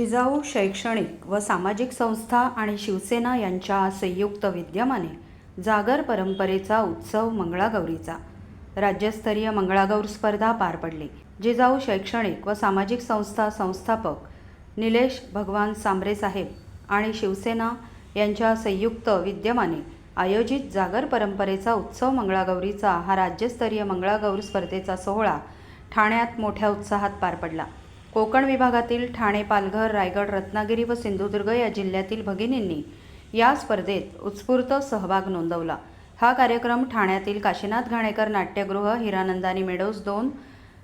जिजाऊ शैक्षणिक व सामाजिक संस्था आणि शिवसेना यांच्या संयुक्त विद्यमाने जागर परंपरेचा उत्सव मंगळागौरीचा. राज्यस्तरीय मंगळागौर स्पर्धा पार पडली. जिजाऊ शैक्षणिक व सामाजिक संस्था संस्थापक निलेश भगवान सांबरे साहेब आणि शिवसेना यांच्या संयुक्त विद्यमाने आयोजित जागर परंपरेचा उत्सव मंगळागौरीचा हा राज्यस्तरीय मंगळागौर स्पर्धेचा सोहळा ठाण्यात मोठ्या उत्साहात पार पडला. कोकण विभागातील ठाणे पालघर रायगड रत्नागिरी व सिंधुदुर्ग या जिल्ह्यातील भगिनींनी या स्पर्धेत उत्स्फूर्त सहभाग नोंदवला. हा कार्यक्रम ठाण्यातील काशीनाथ घाणेकर नाट्यगृह हिरानंदानी मेडोज दोन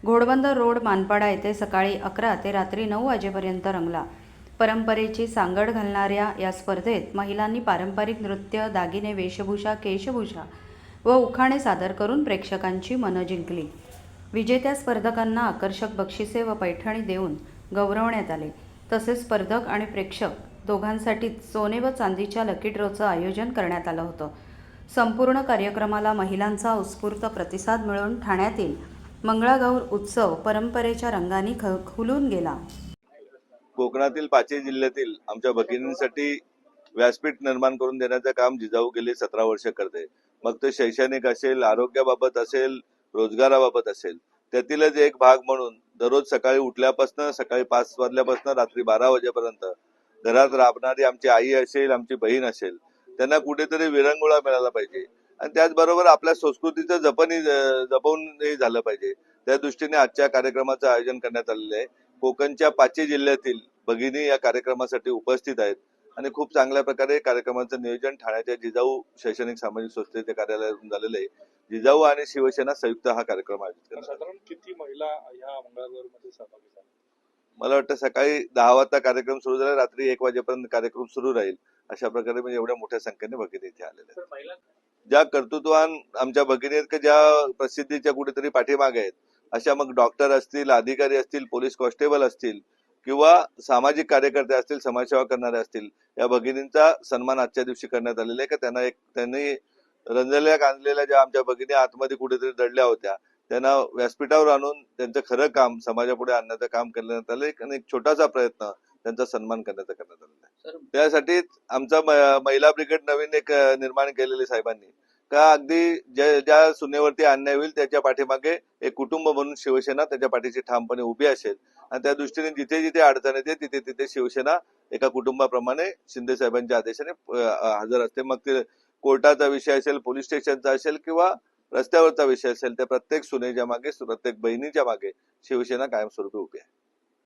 घोडबंदर रोड मानपाडा येथे सकाळी अकरा ते रात्री नऊ वाजेपर्यंत रंगला. परंपरेची सांगड घालणाऱ्या या स्पर्धेत महिलांनी पारंपरिक नृत्य दागिने वेशभूषा केशभूषा व उखाणे सादर करून प्रेक्षकांची मनं जिंकली. विजेत्या स्पर्धकांना आकर्षक बक्षिसे व पैठणी देऊन गौरवण्यात आले. तसेच स्पर्धक आणि प्रेक्षक दोघांसाठी सोने व चांदीच्या लकी ड्रॉचं आयोजन करण्यात आलं होतं. संपूर्ण कार्यक्रमाला महिलांचा उत्स्फूर्त प्रतिसाद मिळून ठाण्यातील मंगळागौर उत्सव परंपरेच्या रंगाने ख खुलून गेला. कोकणातील पाचही जिल्ह्यातील आमच्या भगिनींसाठी व्यासपीठ निर्माण करून देण्याचं काम जिजाऊ गेले सतरा वर्ष करते. मग ते शैक्षणिक असेल आरोग्याबाबत असेल रोजगाराबाबत असेल. त्यातीलच एक भाग म्हणून दररोज सकाळी उठल्यापासून सकाळी पाच वाजल्यापासून रात्री बारा वाजेपर्यंत घरात राबणारी आमची आई असेल आमची बहीण असेल त्यांना कुठेतरी विरंगुळा मिळाला पाहिजे. आणि त्याचबरोबर आपल्या संस्कृतीचं जपणी जपवूनही झालं पाहिजे. त्या दृष्टीने आजच्या कार्यक्रमाचं आयोजन करण्यात आलेलं आहे. कोकणच्या पाचही जिल्ह्यातील भगिनी या कार्यक्रमासाठी उपस्थित आहेत. आणि खूप चांगल्या प्रकारे कार्यक्रमाचं नियोजन ठाण्याच्या जिजाऊ शैक्षणिक सामाजिक संस्थेच्या कार्यालयातून झालेलं आहे. जिजाऊ आणि शिवसेना संयुक्त हा कार्यक्रम आयोजित आला. साधारण किती महिला ह्या मंगळागौरमध्ये सहभागी झाल्या? मला वाटतं सकाळी दहा वाजता कार्यक्रम सुरू झाला रात्री एक वाजेपर्यंत कार्यक्रम सुरू राहील. अशा प्रकारे म्हणजे एवढ्या मोठ्या संख्येने भगिनी इथे आलेल्या आहेत. ज्या कर्तृत्वान आमच्या भगिनी आहेत की ज्या प्रसिद्धीच्या कुठेतरी पाठीमागे आहेत अशा मग डॉक्टर असतील अधिकारी असतील पोलीस कॉन्स्टेबल असतील किंवा सामाजिक कार्यकर्ते असतील समाजसेवा करणारे असतील या भगिनींचा सन्मान आजच्या दिवशी करण्यात आलेला आहे. का त्यांना एक त्यांनी रंजलेल्या गांजलेल्या ज्या आमच्या भगिनी आतमध्ये कुठेतरी दडल्या होत्या त्यांना व्यासपीठावर आणून त्यांचं खरं काम समाजापुढे आणण्याचं काम करण्यात आलं. एक- आणि एक छोटासा प्रयत्न त्यांचा सन्मान करण्याचा करण्यात आलेला आहे. त्यासाठीच आमचा महिला ब्रिगेड नवीन एक निर्माण केलेली साहेबांनी. का अगदी ज्या ज्या सुनेवरती अन्याय होईल त्याच्या पाठीमागे एक कुटुंब म्हणून शिवसेना त्याच्या पाठीशी ठामपणे उभी असेल. आणि त्या दृष्टीने जिथे जिथे अडचण येते तिथे तिथे शिवसेना एका कुटुंबाप्रमाणे शिंदे साहेबांच्या आदेशाने हजर असते. मग ते कोर्टाचा विषय असेल पोलीस स्टेशनचा असेल किंवा रस्त्यावरचा विषय असेल त्या प्रत्येक सुनेच्या मागे प्रत्येक बहिणीच्या मागे शिवसेना कायमस्वरूपी उभी आहे.